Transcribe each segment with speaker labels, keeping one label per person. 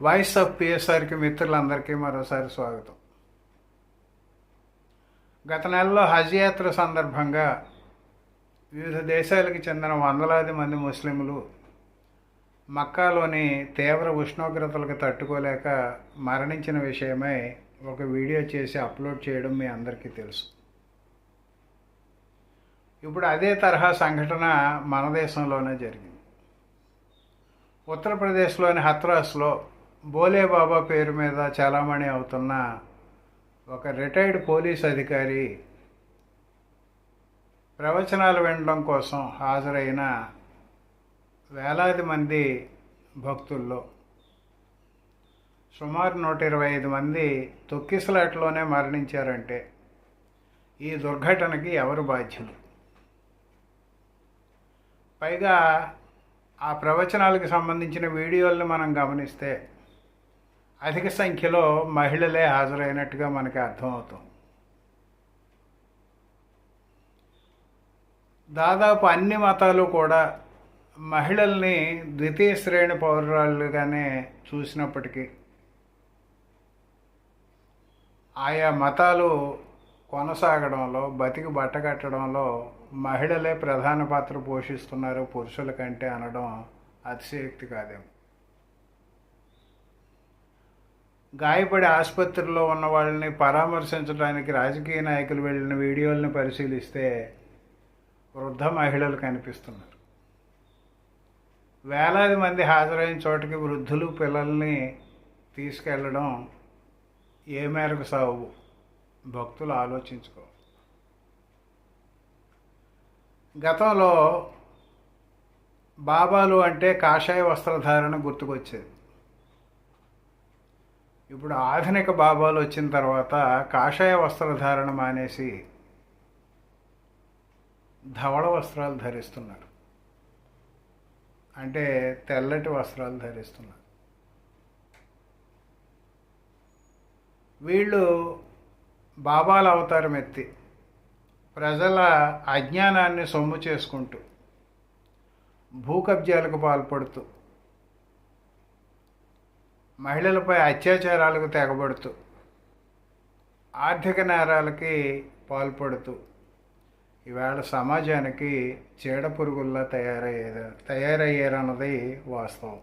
Speaker 1: Voice of పిఎస్ఆర్కి మిత్రులందరికీ మరోసారి స్వాగతం. గత నెలలో హజ్ యాత్ర సందర్భంగా వివిధ దేశాలకు చెందిన వందలాది మంది ముస్లింలు మక్కాలోని తీవ్ర ఉష్ణోగ్రతలకు తట్టుకోలేక మరణించిన విషయమై ఒక వీడియో చేసి అప్లోడ్ చేయడం మీ అందరికీ తెలుసు. ఇప్పుడు అదే తరహా సంఘటన మన దేశంలోనే జరిగింది. ఉత్తరప్రదేశ్లోని హత్రాస్లో బోలే బాబా పేరు మీద చలామణి అవుతున్న ఒక రిటైర్డ్ పోలీస్ అధికారి ప్రవచనాలు వినడం కోసం హాజరైన వేలాది మంది భక్తుల్లో సుమారు నూట ఇరవై ఐదు మంది తొక్కిసలాట్లోనే మరణించారంటే ఈ దుర్ఘటనకి ఎవరు బాధ్యులు? పైగా ఆ ప్రవచనాలకు సంబంధించిన వీడియోలను మనం గమనిస్తే అధిక సంఖ్యలో మహిళలే హాజరైనట్టుగా మనకి అర్థమవుతుంది. దాదాపు అన్ని మతాలు కూడా మహిళల్ని ద్వితీయ శ్రేణి పౌరురాలుగానే చూసినప్పటికీ ఆయా మతాలు కొనసాగడంలో బతికి బట్టకట్టడంలో మహిళలే ప్రధాన పాత్ర పోషిస్తున్నారు పురుషుల కంటే అనడం అతిశయోక్తి కాదేమో. గాయపడి ఆసుపత్రిలో ఉన్న వాళ్ళని పరామర్శించడానికి రాజకీయ నాయకులు వెళ్ళిన వీడియోలను పరిశీలిస్తే వృద్ధ మహిళలు కనిపిస్తున్నారు. వేలాది మంది హాజరైన చోటకి వృద్ధులు పిల్లల్ని తీసుకెళ్ళడం ఏ మేరకు సాగు భక్తులు ఆలోచించుకో. గతంలో బాబాలు అంటే కాషాయ వస్త్రధారణ గుర్తుకొచ్చేది. ఇప్పుడు ఆధునిక బాబాలు వచ్చిన తర్వాత కాషాయ వస్త్రధారణ మానేసి ధవళ వస్త్రాలు ధరిస్తున్నారు. అంటే తెల్లటి వస్త్రాలు ధరిస్తున్నారు. వీళ్ళు బాబాల అవతారం ఎత్తి ప్రజల అజ్ఞానాన్ని సొమ్ము చేసుకుంటూ భూకబ్జాలకు పాల్పడుతూ మహిళలపై అత్యాచారాలకు తెగబడుతూ ఆర్థిక నేరాలకి పాల్పడుతూ ఈవేళ సమాజానికి చీడ పురుగుల్లా తయారయ్యేది తయారయ్యారన్నది వాస్తవం.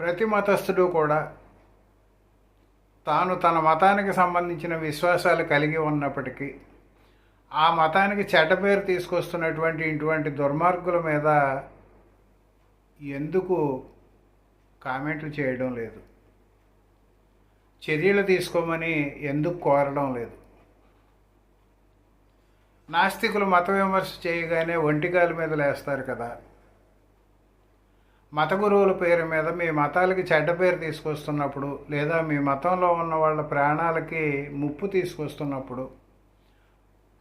Speaker 1: ప్రతి మతస్థుడు కూడా తాను తన మతానికి సంబంధించిన విశ్వాసాలు కలిగి ఉన్నప్పటికీ ఆ మతానికి చెడ్డ పేరు తీసుకొస్తున్నటువంటి ఇటువంటి దుర్మార్గుల మీద ఎందుకు కామెంట్లు చేయడం లేదు? చర్యలు తీసుకోమని ఎందుకు కోరడం లేదు? నాస్తికులు మత విమర్శ చేయగానే ఒంటికాల మీద లేస్తారు కదా. మత గురువుల పేరు మీద మీ మతాలకి చెడ్డ పేరు తీసుకొస్తున్నప్పుడు లేదా మీ మతంలో ఉన్న వాళ్ళ ప్రాణాలకి ముప్పు తీసుకొస్తున్నప్పుడు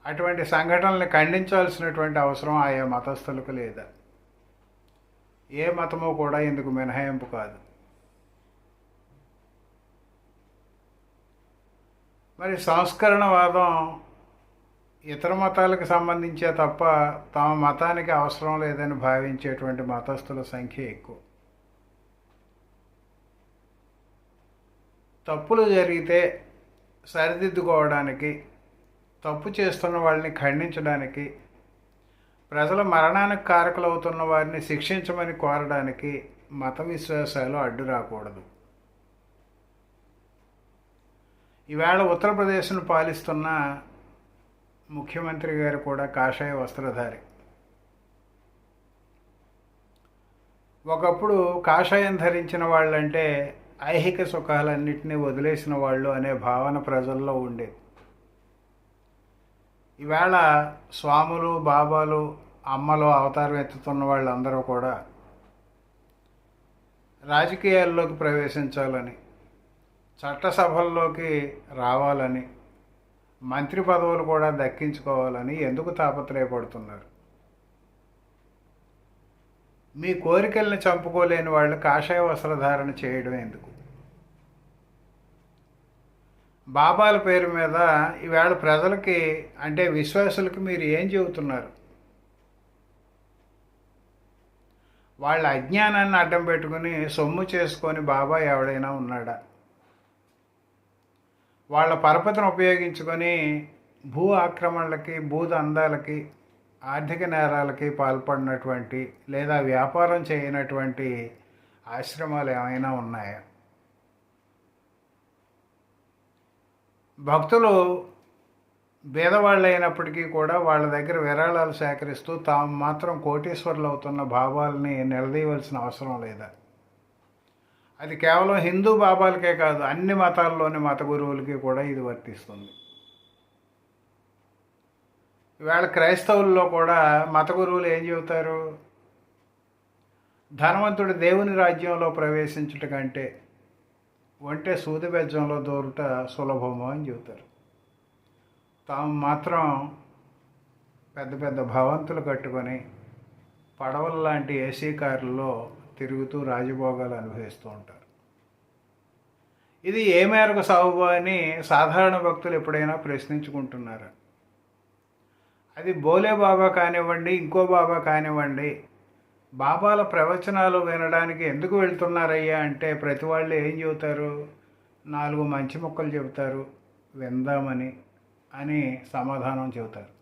Speaker 1: అటువంటి సంఘటనల్ని ఖండించాల్సినటువంటి అవసరం ఆయా మతస్థులకు లేదా? ఏ మతమో కూడా ఇందుకు మినహాయింపు కాదు. మరి సంస్కరణవాదం ఇతర మతాలకు సంబంధించే తప్ప తమ మతానికి అవసరం లేదని భావించేటువంటి మతస్థుల సంఖ్య ఎక్కువ. తప్పులు జరిగితే సరిదిద్దుకోవడానికి తప్పు చేస్తున్న వాళ్ళని ఖండించడానికి ప్రజల మరణానికి కారకులవుతున్న వారిని శిక్షించమని కోరడానికి మత విశ్వాసాలు అడ్డు రాకూడదు. ఈవేళ ఉత్తరప్రదేశ్ను పాలిస్తున్న ముఖ్యమంత్రి గారు కూడా కాషాయ వస్త్రధారి. ఒకప్పుడు కాషాయం ధరించిన వాళ్ళంటే ఐహిక సుఖాలన్నింటినీ వదిలేసిన వాళ్ళు అనే భావన ప్రజల్లో ఉండేది. ఈవేళ స్వాములు బాబాలు అమ్మలు అవతారం ఎత్తుతున్న వాళ్ళందరూ కూడా రాజకీయాల్లోకి ప్రవేశించాలని చట్టసభల్లోకి రావాలని మంత్రి పదవులు కూడా దక్కించుకోవాలని ఎందుకు తాపత్రయపడుతున్నారు? మీ కోరికల్ని చంపుకోలేని వాళ్ళు కాషాయ వస్త్రధారణ చేయడం ఎందుకు? బాబాల పేరు మీద ఈవేళ ప్రజలకి అంటే విశ్వాసులకి మీరు ఏం చెబుతున్నారు? వాళ్ళ అజ్ఞానాన్ని అడ్డం పెట్టుకుని సొమ్ము చేసుకొని బాబా ఎవడైనా ఉన్నాడా? వాళ్ళ పరపతిని ఉపయోగించుకొని భూ ఆక్రమణలకి భూదందాలకి ఆర్థిక నేరాలకి పాల్పడినటువంటి లేదా వ్యాపారం చేయనటువంటి ఆశ్రమాలు ఏమైనా ఉన్నాయా? భక్తులు బీదవాళ్ళు అయినప్పటికీ కూడా వాళ్ళ దగ్గర విరాళాలు సేకరిస్తూ తాము మాత్రం కోటీశ్వరులు అవుతున్న భావాల్ని నిలదీయవలసిన అవసరం లేదా? అది కేవలం హిందూ బాబాలకే కాదు అన్ని మతాల్లోని మత గురువులకి కూడా ఇది వర్తిస్తుంది. ఇవాళ క్రైస్తవుల్లో కూడా మత గురువులు ఏం చెబుతారు? ధనవంతుడు దేవుని రాజ్యంలో ప్రవేశించుట కంటే ఒంటే సూది బెజ్జంలో దూరుట సులభము అని చెబుతారు. తాము మాత్రం పెద్ద పెద్ద భవంతులు కట్టుకొని పడవల లాంటి ఏసీ కార్లలో తిరుగుతూ రాజభోగాలు అనుభవిస్తూ ఉంటారు. ఇది ఏ మేరకు సాగు అని సాధారణ భక్తులు ఎప్పుడైనా ప్రశ్నించుకుంటున్నారు. అది బోలే బాబా కానివ్వండి ఇంకో బాబా కానివ్వండి బాబాల ప్రవచనాలు వినడానికి ఎందుకు వెళ్తున్నారయ్యా అంటే ప్రతి వాళ్ళు ఏం చెబుతారు? నాలుగు మంచి మొక్కలు చెబుతారు విందామని అని సమాధానం చెబుతారు.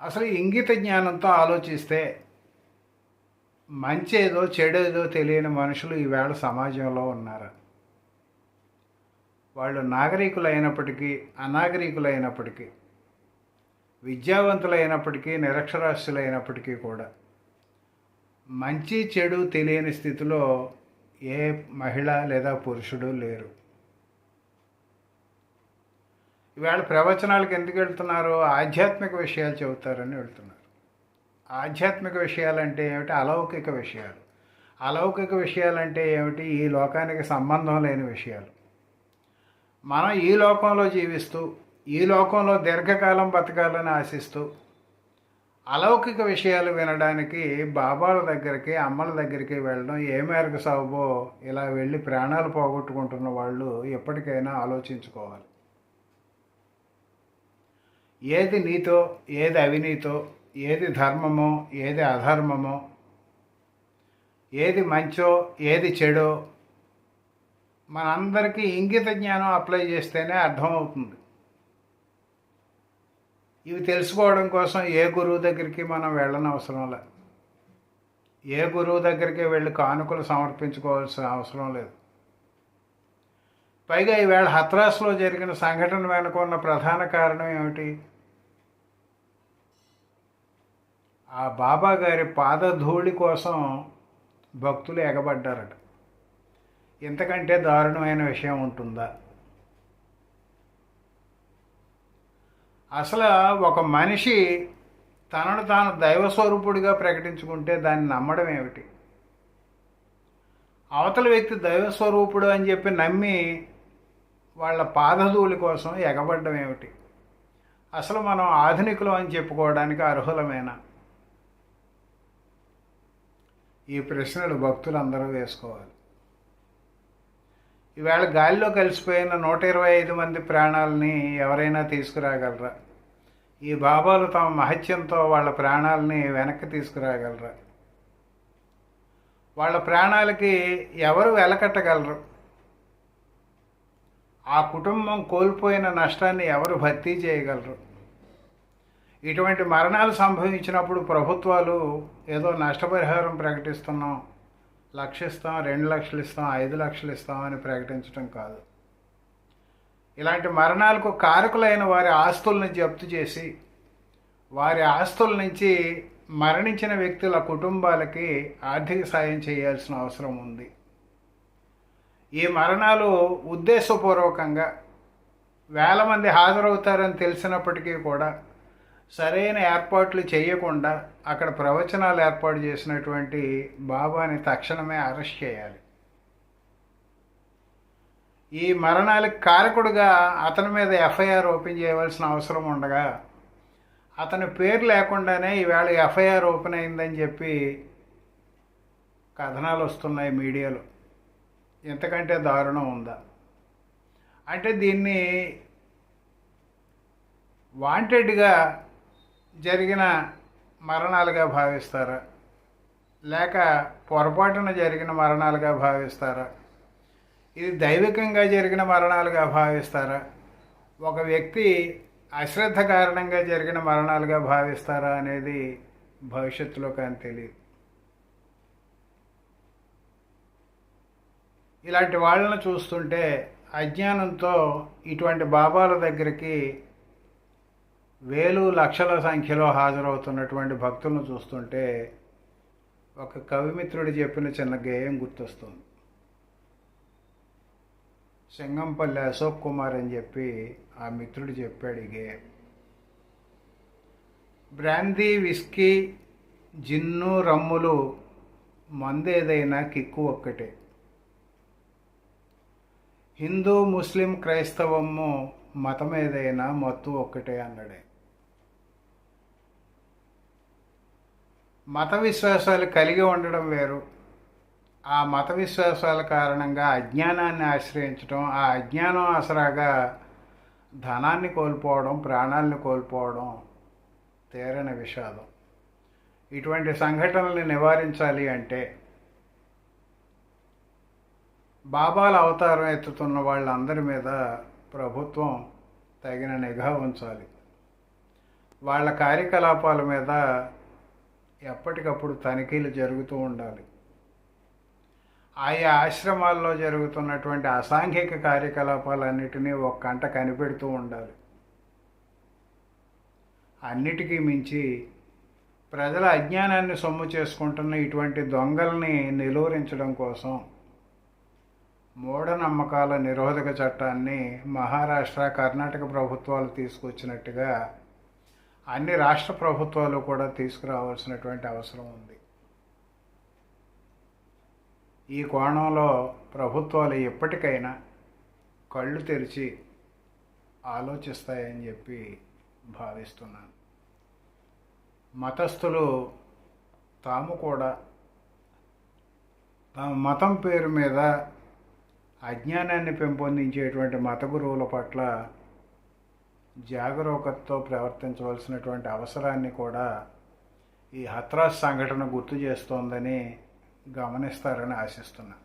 Speaker 1: అసలు ఇంగిత జ్ఞానంతో ఆలోచిస్తే మంచేదో చెడేదో తెలియని మనుషులు ఈవేళ సమాజంలో ఉన్నారు. వాళ్ళు నాగరికులైనప్పటికీ అనాగరికులైనప్పటికీ విద్యావంతులైనప్పటికీ నిరక్షరాస్యులైనప్పటికీ కూడా మంచి చెడు తెలియని స్థితిలో ఏ మహిళ లేదా పురుషుడు లేరు. ఇవాళ ప్రవచనాలకు ఎందుకు వెళ్తున్నారు? ఆధ్యాత్మిక విషయాలు చెబుతారని వెళ్తున్నారు. ఆధ్యాత్మిక విషయాలంటే ఏమిటి? అలౌకిక విషయాలు. అలౌకిక విషయాలంటే ఏమిటి? ఈ లోకానికి సంబంధం లేని విషయాలు. మనం ఈ లోకంలో జీవిస్తూ ఈ లోకంలో దీర్ఘకాలం బతకాలని ఆశిస్తూ అలౌకిక విషయాలు వినడానికి బాబాల దగ్గరికి అమ్మల దగ్గరికి వెళ్ళడం ఏ మేరకు సాగుబో ఇలా వెళ్ళి ప్రాణాలు పోగొట్టుకుంటున్న వాళ్ళు ఎప్పటికైనా ఆలోచించుకోవాలి. ఏది నీతో ఏది అవినీతో ఏది ధర్మమో ఏది అధర్మమో ఏది మంచో ఏది చెడో మనందరికీ ఇంగిత జ్ఞానం అప్లై చేస్తేనే అర్థమవుతుంది. ఇవి తెలుసుకోవడం కోసం ఏ గురువు దగ్గరికి మనం వెళ్ళని అవసరం లేదు. ఏ గురువు దగ్గరికి వెళ్ళి కానుకలు సమర్పించుకోవాల్సిన అవసరం లేదు. పైగా ఈవేళ హత్రాస్లో జరిగిన సంఘటన వెనుక ఉన్న ప్రధాన కారణం ఏమిటి? ఆ బాబా గారి పాదధూళి కోసం భక్తులు ఎగబడ్డారట. ఇంతకంటే దారుణమైన విషయం ఉంటుందా? అసలు ఒక మనిషి తనను తాను దైవస్వరూపుడిగా ప్రకటించుకుంటే దాన్ని నమ్మడం ఏమిటి? అవతల వ్యక్తి దైవస్వరూపుడు అని చెప్పి నమ్మి వాళ్ళ పాదధూళి కోసం ఎగబడ్డం ఏమిటి? అసలు మనం ఆధునికులు అని చెప్పుకోవడానికి అర్హులమేనా? ఈ ప్రశ్నలు భక్తులందరూ వేసుకోవాలి. ఈవేళ గాలిలో కలిసిపోయిన నూట ఇరవై ఐదు మంది ప్రాణాలని ఎవరైనా తీసుకురాగలరా? ఈ బాబాలు తమ మహత్యంతో వాళ్ళ ప్రాణాలని వెనక్కి తీసుకురాగలరా? వాళ్ళ ప్రాణాలకి ఎవరు వెలకట్టగలరు? ఆ కుటుంబం కోల్పోయిన నష్టాన్ని ఎవరు భర్తీ చేయగలరు? ఇటువంటి మరణాలు సంభవించినప్పుడు ప్రభుత్వాలు ఏదో నష్టపరిహారం ప్రకటిస్తున్నాం. లక్ష ఇస్తాం రెండు లక్షలు ఇస్తాం ఐదు లక్షలు ఇస్తాం అని ప్రకటించడం కాదు. ఇలాంటి మరణాలకు కారకులైన వారి ఆస్తుల్ని జప్తు చేసి వారి ఆస్తుల నుంచి మరణించిన వ్యక్తుల కుటుంబాలకి ఆర్థిక సాయం చేయాల్సిన అవసరం ఉంది. ఈ మరణాలు ఉద్దేశపూర్వకంగా వేల మంది హాజరవుతారని తెలిసినప్పటికీ కూడా సరైన ఏర్పాట్లు చేయకుండా అక్కడ ప్రవచనాలు ఏర్పాటు చేసినటువంటి బాబాని తక్షణమే అరెస్ట్ చేయాలి. ఈ మరణాలకు కారకుడుగా అతని మీద ఎఫ్ఐఆర్ ఓపెన్ చేయవలసిన అవసరం ఉండగా అతని పేరు లేకుండానే ఈవేళ ఎఫ్ఐఆర్ ఓపెన్ అయిందని చెప్పి కథనాలు వస్తున్నాయి మీడియాలో. ఎంతకంటే దారుణం ఉందా? అంటే దీన్ని వాంటెడ్గా జరిగిన మరణాలుగా భావిస్తారా? లేక పొరపాటున జరిగిన మరణాలుగా భావిస్తారా? ఇది దైవికంగా జరిగిన మరణాలుగా భావిస్తారా? ఒక వ్యక్తి అశ్రద్ధ కారణంగా జరిగిన మరణాలుగా భావిస్తారా అనేది భవిష్యత్తులో కానీ తెలియదు. ఇలాంటి వాళ్ళను చూస్తుంటే అజ్ఞానంతో ఇటువంటి బాబాల దగ్గరికి వేలు లక్షల సంఖ్యలో హాజరవుతున్నటువంటి భక్తులను చూస్తుంటే ఒక కవిమిత్రుడు చెప్పిన చిన్న గేయం గుర్తొస్తుంది. సింగంపల్లి అశోక్ కుమార్ అని చెప్పి ఆ మిత్రుడు చెప్పాడు ఈ గేయం. బ్రాందీ విస్కీ జిన్ను రమ్ములు మందేదైనా కిక్కు ఒక్కటే. హిందూ ముస్లిం క్రైస్తవము మతం ఏదైనా మత్తు ఒక్కటే అన్నాడే మత విశ్వాసాలు కలిగి ఉండడం వేరు. ఆ మత విశ్వాసాల కారణంగా అజ్ఞానాన్ని ఆశ్రయించడం ఆ అజ్ఞానం ఆసరాగా ధనాన్ని కోల్పోవడం ప్రాణాలను కోల్పోవడం తీరని విషాదం. ఇటువంటి సంఘటనల్ని నివారించాలి అంటే బాబాల అవతారం ఎత్తుతున్న వాళ్ళందరి మీద ప్రభుత్వం తగిన నిఘా ఉంచాలి. వాళ్ళ కార్యకలాపాల మీద ఎప్పటికప్పుడు తనిఖీలు జరుగుతూ ఉండాలి. ఆయా ఆశ్రమాల్లో జరుగుతున్నటువంటి అసాంఘిక కార్యకలాపాలన్నిటినీ ఒక కంట కనిపెడుతూ ఉండాలి. అన్నిటికీ మించి ప్రజల అజ్ఞానాన్ని సొమ్ము చేసుకుంటున్న ఇటువంటి దొంగల్ని నిలువరించడం కోసం మూఢనమ్మకాల నిరోధక చట్టాన్ని మహారాష్ట్ర కర్ణాటక ప్రభుత్వాలు తీసుకొచ్చినట్టుగా అన్ని రాష్ట్ర ప్రభుత్వాలు కూడా తీసుకురావాల్సినటువంటి అవసరం ఉంది. ఈ కోణంలో ప్రభుత్వాలు ఎప్పటికైనా కళ్ళు తెరిచి ఆలోచిస్తాయని చెప్పి భావిస్తున్నాను. మతస్థులు తాము కూడా తమ మతం పేరు మీద అజ్ఞానాన్ని పెంపొందించేటువంటి మత గురువుల పట్ల జాగరూకతతో ప్రవర్తించవలసినటువంటి అవసరాన్ని కూడా ఈ హత్రాస్ సంఘటన గుర్తు చేస్తోందని గమనిస్తారని ఆశిస్తున్నాను.